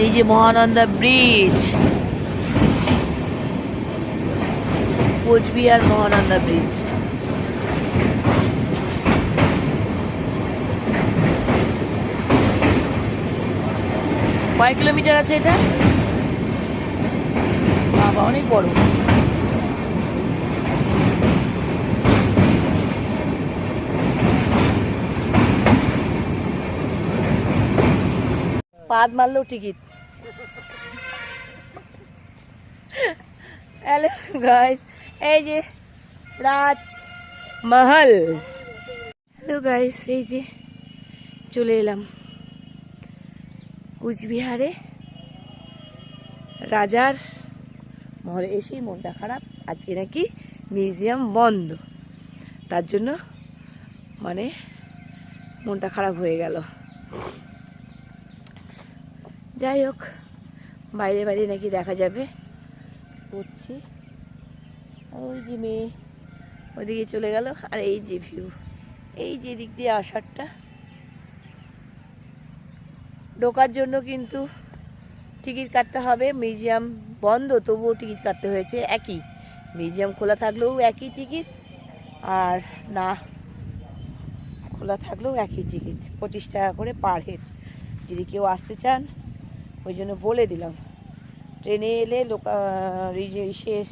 এই যে Mahananda bridge. Coochbehar Mahananda bridge. কয় কিলোমিটার আছে এটা? বাবা অনেক বড়। পাদ মারলেও টিকিট। হ্যালো গাইস এই যে রাজ মহল হ্যালো গাইস এই যে চলে এলাম কুচবিহারে। রাজার মহলে এসেই মনটা খারাপ। আজকে নাকি মিউজিয়াম বন্ধ। তার জন্য মানে মনটা খারাপ হয়ে গেল। যাই হোক, বাইরে বাইরে নাকি দেখা যাবে। করছি। ওই যে মেয়ে, ওদিকে চলে গেল। আর এই যে ভিউ এই যে দিক দিয়ে আসারটা। ঢোকার জন্য কিন্তু টিকিট কাটতে হবে। মিউজিয়াম বন্ধ, তবুও টিকিট কাটতে হয়েছে। একই। মিউজিয়াম খোলা থাকলেও একই টিকিট। আর না, খোলা থাকলেও একই টিকিট। পঁচিশ টাকা করে পার হেড যদি কেউ আসতে চান ওই জন্য বলে দিলাম। ট্রেনে এলে লোকা এই ইসের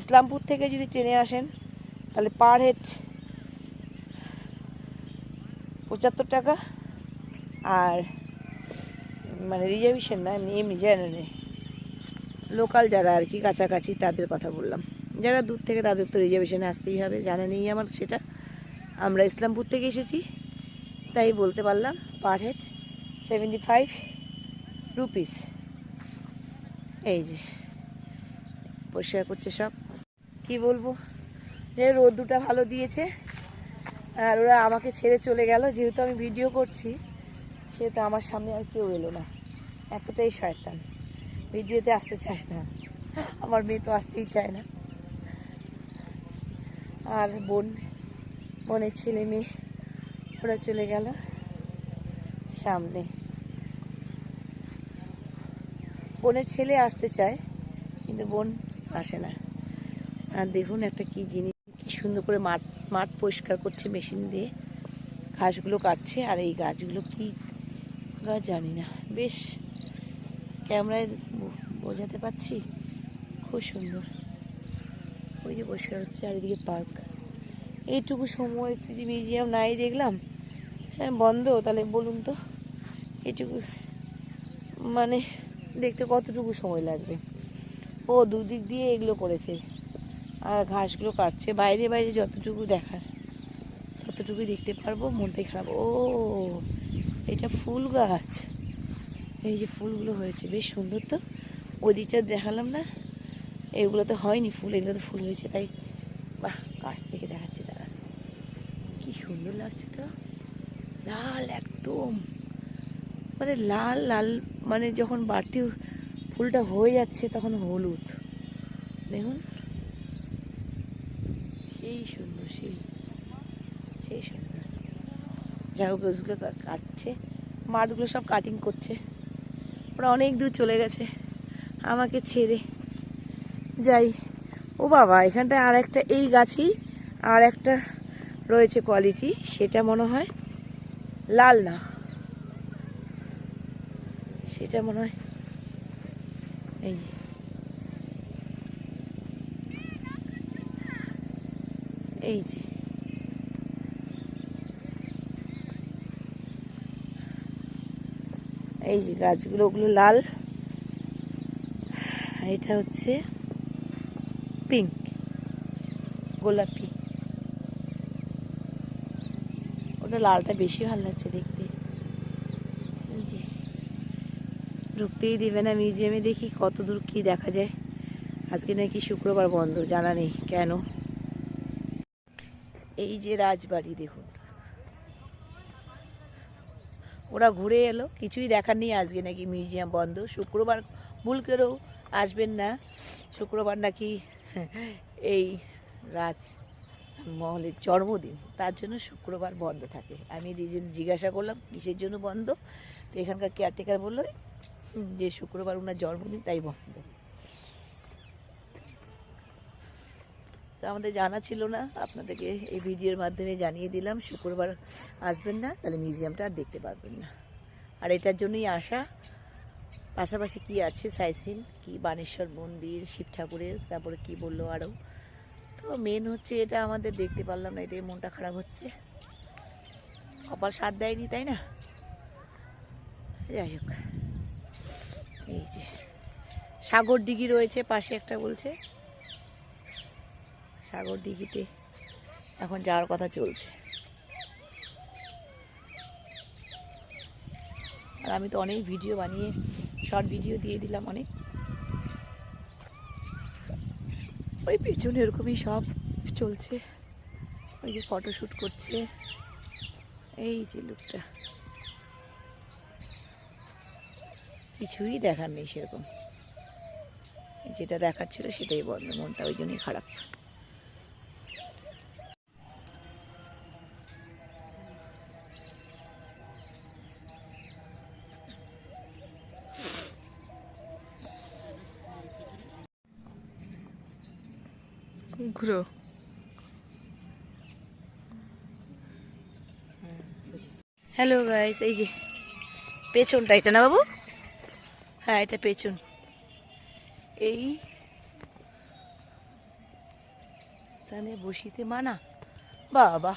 ইসলামপুর থেকে যদি ট্রেনে আসেন, তাহলে পার হেড পঁচাত্তর টাকা আর মানে রিজার্ভেশন না, এমনি এমনি জেনারেলে লোকাল যারা আর কি কাছাকাছি তাদের কথা বললাম। যারা দূর থেকে তাদের তো রিজার্ভেশনে আসতেই হবে, জানা নেই আমার সেটা। আমরা ইসলামপুর থেকে এসেছি, তাই বলতে পারলাম, per head seventy five rupees. এই যে, পরিষ্কার করছে সব। কি বলব? যে রোদ্দুটা ভালো দিয়েছে, আর ওরা আমাকে ছেড়ে চলে গেল। যেহেতু আমি ভিডিও করছি, সেহেতু আমার সামনে আর কেউ এলো না। এতটাই শয়তান। ভিডিওতে আসতে চায় না। আমার মেয়ে তো আসতেই চায় না। আর বোন, বোনের ছেলে মেয়ে, ওরা চলে গেল সামনে। বোনের ছেলে আসতে চায়, কিন্তু বোন আসে না। আর দেখুন একটা কি জিনিস, কি সুন্দর করে মাঠ মাঠ পরিষ্কার করছে মেশিন দিয়ে। ঘাসগুলো কাটছে আর এই গাছগুলো কি গাছ জানি না। বেশ, ক্যামেরায় বোঝাতে পারছি খুব সুন্দর। ওই যে পরিষ্কার হচ্ছে চারিদিকে পার্ক। এইটুকু সময় যদি মিউজিয়াম নাই দেখলাম হ্যাঁ বন্ধ, তাহলে বলুন তো। এইটুকু মানে দেখতে কতটুকু সময় লাগবে? ও, দুদিক দিয়ে এগুলো করেছে। আর ঘাসগুলো কাটছে। বাইরে বাইরে যতটুকু দেখার, ততটুকুই দেখতে পারব। মনটাই খারাপ। ও, এটা ফুল গাছ। এই যে ফুলগুলো হয়েছে, বেশ সুন্দর তো। ওদিকটা দেখালাম না। এগুলো তো হয়নি ফুল, এগুলো তো ফুল হয়েছে, তাই বাহ, কাছ থেকে দেখাচ্ছে তারা কি সুন্দর লাগছে তো। লাল একদম। মানে লাল লাল মানে যখন বাড়তি ফুলটা হয়ে যাচ্ছে তখন হলুদ। দেখুন। সেই সুন্দর, সেই সেই সুন্দর। যা হোক কা- কাটছে। মাঠগুলো সব কাটিং করছে। ওরা অনেক দূর চলে গেছে। আমাকে ছেড়ে। যাই। ও বাবা, এখানটায় আর একটা এই গাছই আর একটা রয়েছে কোয়ালিটি সেটা মনে হয় লাল না। সেটা মনে হয়। এই। এই যে। এই যে গাছগুলো, ওগুলো লাল। এটা হচ্ছে পিঙ্ক, গোলাপি। ওটা লালটা বেশি ভালো লাগছে দেখতে এই যে ঢুকতেই দেবে না মিউজিয়ামে, দেখি কত দূর কি দেখা যায়। আজকে নাকি শুক্রবার বন্ধ, জানা নেই কেন। এই যে রাজবাড়ি, দেখুন। ওরা ঘুরে এলো, কিছুই দেখার নেই আজকে নাকি মিউজিয়াম বন্ধ। শুক্রবার ভুল করেও আসবেন না। শুক্রবার নাকি এই রাজ মহলের জন্মদিন, তার জন্য শুক্রবার বন্ধ থাকে। আমি জিজ্ঞাসা করলাম, কিসের জন্য বন্ধ? তো এখানকার কেয়ারটেকার বলল যে শুক্রবার ওনার জন্মদিন, তাই বন্ধ। তো আমাদের জানা ছিল না, আপনাদেরকে এই ভিডিওর মাধ্যমে জানিয়ে দিলাম, শুক্রবার আসবেন না, তাহলে মিউজিয়ামটা আর দেখতে পারবেন না। আর এটার জন্যই আসা পাশাপাশি কি আছে সাইসিন, কি বানেশ্বর মন্দির, শিব ঠাকুরের, তারপরে কি বলল আরও তো মেন হচ্ছে এটা আমাদের দেখতে পারলাম না, এটাই মনটা খারাপ হচ্ছে। কপাল সাথ দেয়নি, তাই না? যাই হোক। এই যে। সাগর দিঘি রয়েছে, পাশে একটা বলছে। সাগর দিঘিতে এখন যাওয়ার কথা চলছে। আর আমি তো অনেক ভিডিও বানিয়ে, শর্ট ভিডিও দিয়ে দিলাম অনেক। ওই পেছনে এরকমই সব চলছে। ওই যে ফটোশ্যুট করছে। এই যে লোকটা। কিছুই দেখার নেই সেরকম। যেটা দেখার ছিল সেটাই বন্ধ মনটা ওই জন্যই খারাপ। ঘুরো। হ্যালো গাইস এই যে পেছনটা এটা না বাবু? হ্যাঁ এটা পেছন। এই স্থানে বসিতে মানা? বাবা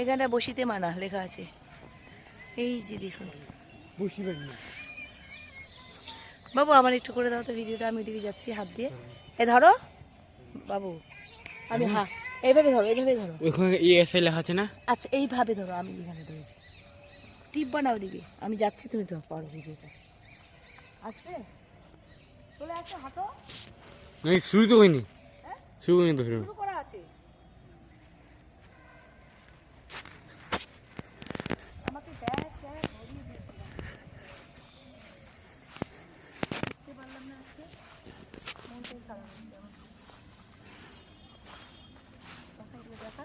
এখানটা বসিতে মানা লেখা আছে। এই যে দেখুন। বাবু আমার একটু করে দাও তো ভিডিওটা আমি ওদিকে যাচ্ছি হাত দিয়ে। এ ধরো। বাবু আমি হ্যাঁ এইভাবে ধরো এইভাবে ধরো। ওইখানে ইএসআই লেখা আছে না? আচ্ছা এইভাবে ধরো আমি যেখানে ধরেছি টিপবা না ওদিকে আমি যাচ্ছি তুমি তো পারো ভিডিওটা। আসবে? চলে আসো হাঁটো। আমি শুরু তো হয়নি শুরু হয়নি তো শুরু করা আছে। আমাকে ব্যাগ দিয়েছিল দেখতে পারলাম না আজকে। মনটাই খারাপ দেখা।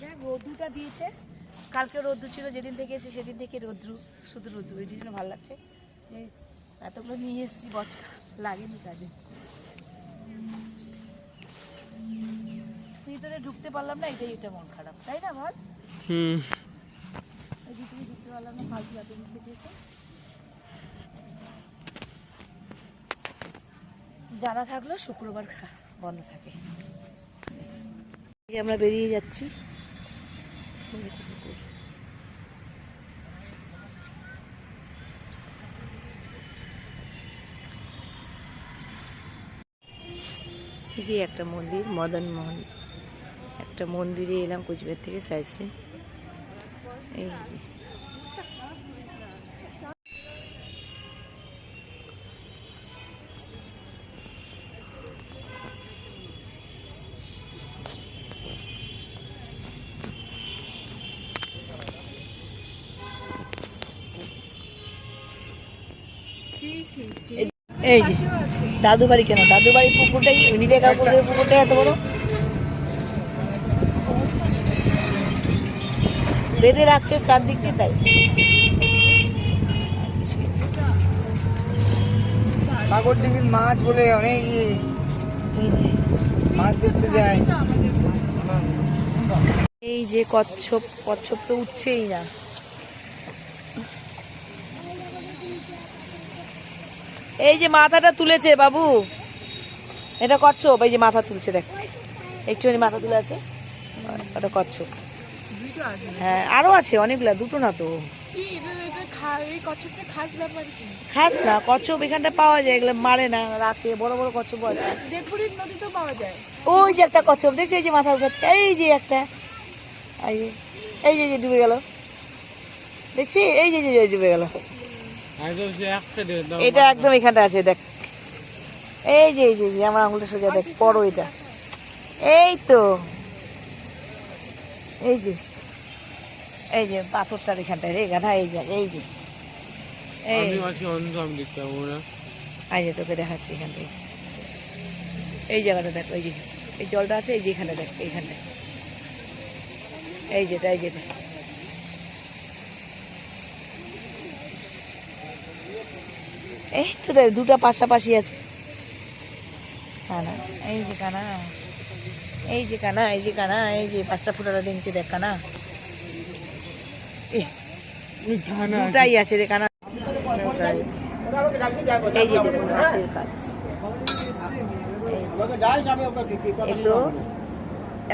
দেখ রোদ্রুটা দিয়েছে। কালকে রোদ্রু ছিল যেদিন থেকে এসে সেদিন থেকে রোদ্রু শুধু রোদ্রু এই জন্য ভালো লাগছে যে এতগুলো নিয়ে এসেছি বচকা লাগেনি কাজে। ভিতরে ঢুকতে পারলাম না এটাই এটা মন খারাপ তাই না বল? হুম। ওই ভিতরে ঢুকতে পারলাম না ফালতু হাতে নিচে দিয়েছে জানা থাকলেও শুক্রবার খা বন্ধ থাকে। আমরা বেরিয়ে যাচ্ছি ওই যে একটা মন্দির মদন মোহন একটা মন্দিরে এলাম কুচবিহার থেকে সাইড সিন এই যে। এই যে। দাদু বাড়ি কেন দাদু বাড়ি পুকুরটাই নিজে কাকুরের পুকুরটা এত বড়? বেঁধে রাখছে চারদিক দিয়ে তাই। সাগর ডিঙির মাছ বলে অনেক ইয়ে, মাছ ধরতে যায়। এই যে কচ্ছপ কচ্ছপ তো উঠছেই না। এই যে মাথাটা তুলেছে বাবু। এটা কচ্ছপ এই যে মাথা তুলছে দেখ। একটুখানি মাথা তুলে আছে। ওটা কচ্ছপ। হ্যাঁ আরও আছে অনেকগুলা দুটো না তো। খাস না কচ্ছপ এখানটা পাওয়া যায় এগুলো মারে না রাতে বড় বড় কচ্ছপ আছে। ওই যে একটা কচ্ছপ দেখছি এই যে মাথা উঠাচ্ছে এই যে একটা। এই যে এই যে যে ডুবে গেল। দেখছি এই যে ডুবে গেল। এটা একদম এখানটা আছে দেখ। এই যে এই যে আমার আঙুলটা সোজা দেখ পড়ো এটা। এই তো। এই যে। এই যে পাথরটার এখানটায় রে গাধা এই যে এই যে। এই। যে তোকে দেখাচ্ছি এখান থেকে এই জায়গাটা দেখ এই যে এই জলটা আছে এই যে এখানে দেখ এইখানটা এই যেটা এই যেটা এই তো রে, দুটা পাশাপাশি আছে। কানা এই যে কানা এই যে কানা এই যে কানা এই যে পাঁচটা ফুটারা ডিংছে দেখ কানা। দুটাই আছে রে কানা। এই যে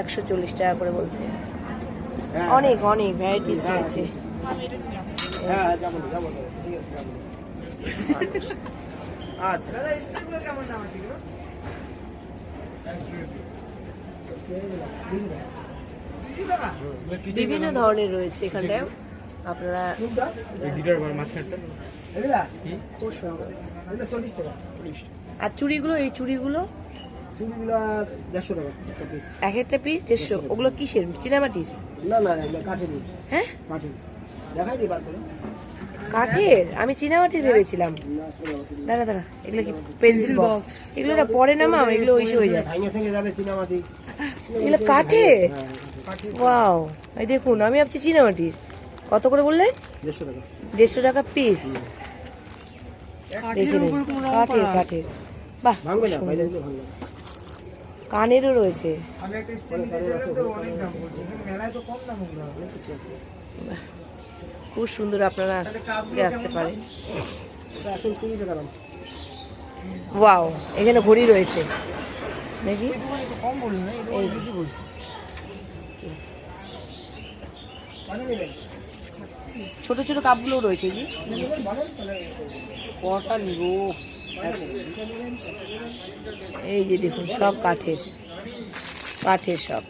একশো চল্লিশ টাকা করে বলছে। অনেক অনেক ভ্যারাইটিস রয়েছে। বিভিন্ন ধরনের রয়েছে এখানটায়। আপনারা খুব সুন্দর আর চুড়িগুলো এই চুড়িগুলো? চুড়িগুলো দেড়শো টাকা পিস এক একটা পিস দেড়শো। ওগুলো কিসের? চীনামাটির? না না কাঠের হ্যাঁ? কাঠের দেখাই দিই বাদ করে। কাঠের? আমি চীনামাটির ভেবেছিলাম। দাঁড়া দাঁড়া এগুলো কি পেন্সিল বক্স এগুলো না পরে না মা এগুলো ওইসে হয়ে যায় যাবে এগুলো কাঠের? ওয়াও এই দেখুন আমি ভাবছি চীনামাটির। কত করে বললে? দেড়শো টাকা। পিস কাঠের কাঠের বাহ কানেরও রয়েছে। আমি একটা স্টিল নিতে গেলাম তো অনেক দাম বলছে কিন্তু মেলায় তো কম দাম ওগুলো কিছু আছে বাহ, খুব সুন্দর আপনারা আসতে আসতে পারেন। ওয়াও এখানে ঘড়ি রয়েছে। দেখি কম বলুন না এটা এই বলছি মানে ছোট ছোট কাপগুলো রয়েছে জি। কটা নিব? এই যে দেখুন সব কাঠের। কাঠের সব।